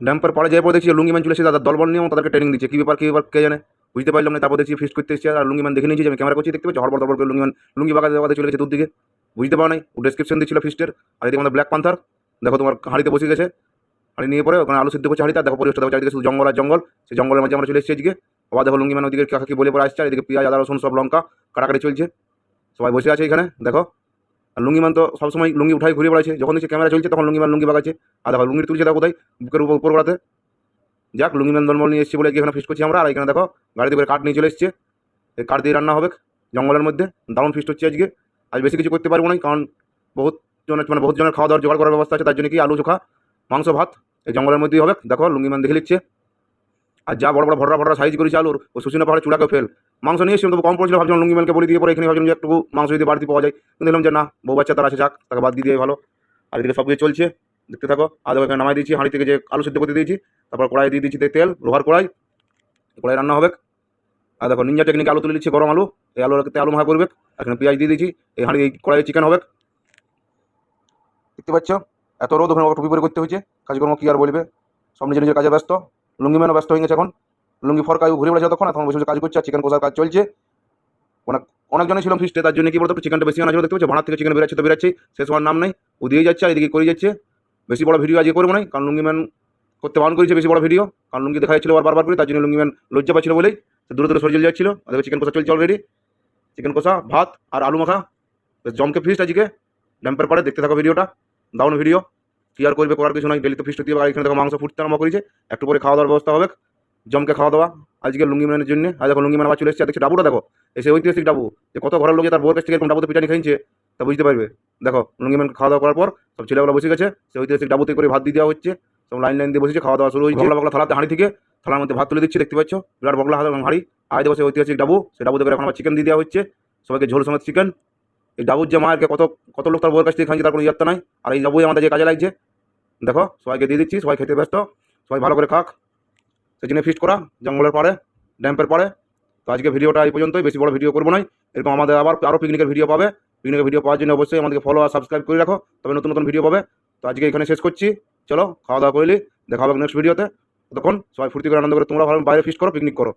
ড্যাম্পের পরে যাই পরে দেখছি লুঙ্গি ম্যান চলে এসে তাদের দলবল নিয়ে, তাদেরকে ট্রেনিং দিচ্ছে। কী ব্যাপার কী ব্যাপার, কে জানে? বুঝতে পারলাম না, তারপর দেখছি ফিস্ট করতে এসেছে, আর লুঙ্গি ম্যান দেখে নিয়েছি, যে আমি ক্যামেরা করছি, দেখতে পাচ্ছি? হরবর দরবর করে লুঙ্গি ম্যান লুঙ্গি বাগাতে বাগাতে চলে গেছে দূর দিকে বুঝতে পারো নাই, ও ডেসক্রিপশন দিচ্ছিল ফিস্টের আর এদিকে আমাদের ব্ল্যাক পান্থার দেখো তোমার হাঁড়িতে বসে গেছে। হাঁড়ি নিয়ে পরে ওখানে আলু সিদ্ধ করছে হাঁড়িতে দেখো পরিবেশটা, দেখো চারিদিকে শুধু জঙ্গল আর জঙ্গল। সেই জঙ্গলের মাঝে আমরা চলে এসেছি এদিকে। আবার দেখো লুঙ্গি ম্যান ওদিকে কাকি বলে পরে আসছে, আর এদিকে পেঁয়াজ, আদা, রসুন সব লঙ্কা কাটাকাটি চলছে। সবাই বসে আছে এখানে, দেখো। আর লুঙ্গি ম্যান তো সবসময় লুঙ্গি উঠাই ঘুরে বেড়াচ্ছে। যখন দেখছি ক্যামেরা চলছে, তখন লুঙ্গি ম্যান লুঙ্গি বাগাচ্ছে। আর দেখো লুঙ্গি তুলছে দেখো কোথায়? বুকের উপর উপর বেড়াতে। যাক, লুঙ্গি ম্যান দলমল নিয়ে এসেছি বলে এখানে ফিস্ট করছি আমরা। আর এখানে দেখো, গাড়িতে করে কাঠ নিয়ে চলে এসছে। এই কাঠ দিয়ে রান্না হবে। জঙ্গলের মধ্যে দারুণ ফিস্ট হচ্ছে আজকে। আজ বেশি কিছু করতে পারব না কারণ বহুত জনের মানে বহুত জনের খাওয়া দাওয়ার জোগাড় করার ব্যবস্থা আছে, তার জন্য কি আলু চোখা, মাংস, ভাত এই জঙ্গলের মধ্যেই হবে। দেখো, লুঙ্গি ম্যান দেখে নিচ্ছে। আর যা বড় বড় ভররা ভররা সাইজ করেছে আলুর, ও সুসিনা পাহাড়ে চূড়াকে ফেল মাংস নিয়ে এসেছিলাম তবু কম পড়ছিল, ভাবছিলাম লুঙ্গি ম্যানকে বলে দিয়ে পরে এখানে ভাবছিলাম যে একটু মাংস যদি বাড়তি পাওয়া যায়। কিন্তু দেখলাম যে না, বউ বাচ্চা তার আছে, যাক, তাকে বাদ দিয়ে ভালো। আর এদিকে সব কিছু চলছে, দেখতে থাকো। আর দেখো এখানে নামাই দিয়েছি, হাঁড়ি থেকে যে আলু সিদ্ধ করতে দিয়েছি, তারপর কড়াই দিয়ে দিয়েছি তেল, লোহার কড়াই। কড়াই রান্না হবে। আর দেখো নিঞ্জা টেকনিক আলু তুলে দিচ্ছি, গরম আলু। এই আলুতে আলু মাখা করবে। এখানে পেঁয়াজ দিয়ে দিয়েছি, এই হাঁড়ি, এই কড়াই চিকেন হবে। দেখতে পাচ্ছ? এত রোদ, ওখানে টুপি পরে করতে হয়েছে। কাজকর্ম কী আর বলবে? সব নিজের নিজের কাজে ব্যস্ত। লুঙ্গি ম্যানও ব্যস্ত হয়ে গেছে এখন। লুঙ্গি ফরকায় ঘুরে বেড়াচ্ছে তখন এখন বসে বসে কাজ করছে, আর চিকেন কষার কাজ চলছে। অনেক, অনেকজনই ছিলাম ফিস্টে তার জন্য কি বলতো চিকেনটা বেশি আনা দেখতে পাচ্ছি? ভাড়া থেকে চিকেন বেরাচ্ছে, তো বেরাচ্ছে সে সময় নাম নেই। ও দিয়ে যাচ্ছে আর এদিকে করে যাচ্ছে। বেশি বড় ভিডিও আজকে করব না কারণ লুঙ্গি ম্যান করতে বারণ করেছে বেশি বড় ভিডিও কারণ লুঙ্গি দেখা যাচ্ছিল বারবার করে, তার জন্য লুঙ্গি ম্যান লজ্জা পাচ্ছিল বলেই। দূরে দূরে সরে চলে যাচ্ছিল দেখো চিকেন কষা চলছে অলরেডি চিকেন কষা, ভাত আর আলু মাখা। জমকে ফিস্ট আজকে। ড্যাম্পের পরে দেখতে থাকো ভিডিওটা দারুণ ভিডিও কি আর করবে করার কিছু নয় ডেলি তো ফিস্ট দিয়ে এখানে দেখো মাংস ফুটতে আরম্ভ করেছে। একটু পরে খাওয়া দাওয়ার ব্যবস্থা হবে, জমকে খাওয়া দাওয়া। আজকে লুঙ্গি ম্যানের জন্য, আর দেখো লুঙ্গি আবার চলে এসেছে দেখছি ডাবুটা দেখো, এসে ঐতিহাসিক ডাবু। যে কত ঘরের লোকে তার বউর কাছ থেকে এরকম ডাবুতে পিটানি খাইছে তা বুঝতে পারবে। দেখো, লুঙ্গি ম্যান খাওয়া দাওয়া করার পর সব ছেলেগুলো বসে গেছে, সে ঐতিহাসিক ডাবুতে করে ভাত দিয়ে দেওয়া হচ্ছে, সব লাইন লাইন দিয়ে বসেছে খাওয়া দাওয়া শুরু হয়েছে। বগলা থালাতে হাঁড়ি থেকে, থালার মধ্যে ভাত তুলে দিচ্ছে, দেখতে পাচ্ছ? বিরাট বগলা হাঁড়ি, আয় দেবো সে ঐতিহাসিক ডাবু। সে ডাবুতে করে এখন আবার চিকেন দিয়ে দেওয়া হচ্ছে, সবাইকে ঝোল সমেত চিকেন ডাবুর যে মায়েরকে কত কত লোক তার বউয়ের কাছ থেকে খাইছে তার কোনো ইয়াত্তা নাই? আর এই ডাবুই আমাদের যে কাজে লাগছে। দেখো, সবাইকে দিয়ে দিচ্ছি, সবাই খেতে ব্যস্ত, সবাই ভালো করে খাক। সেই জন্য ফিস্ট করা, জঙ্গলের পরে ড্যাম্পের পরে তো আজকে ভিডিওটা এই পর্যন্তই, বেশি বড় ভিডিও করব নয়। এরকম আমাদের আবার আরও পিকনিকের ভিডিও পাবে। পিকনিকের ভিডিও পাওয়ার জন্য অবশ্যই আমাদেরকে ফলো আর সাবস্ক্রাইব করে রাখো, তবে নতুন নতুন ভিডিও পাবে। তো আজকে এখানে শেষ করছি। চলো খাওয়া দাওয়া করলি দেখা হবে নেক্সট ভিডিওতে তখন সবাই ফুর্তি করে আনন্দ করে তোমরা ভালো বাইরে ফিস্ট করো পিকনিক করো।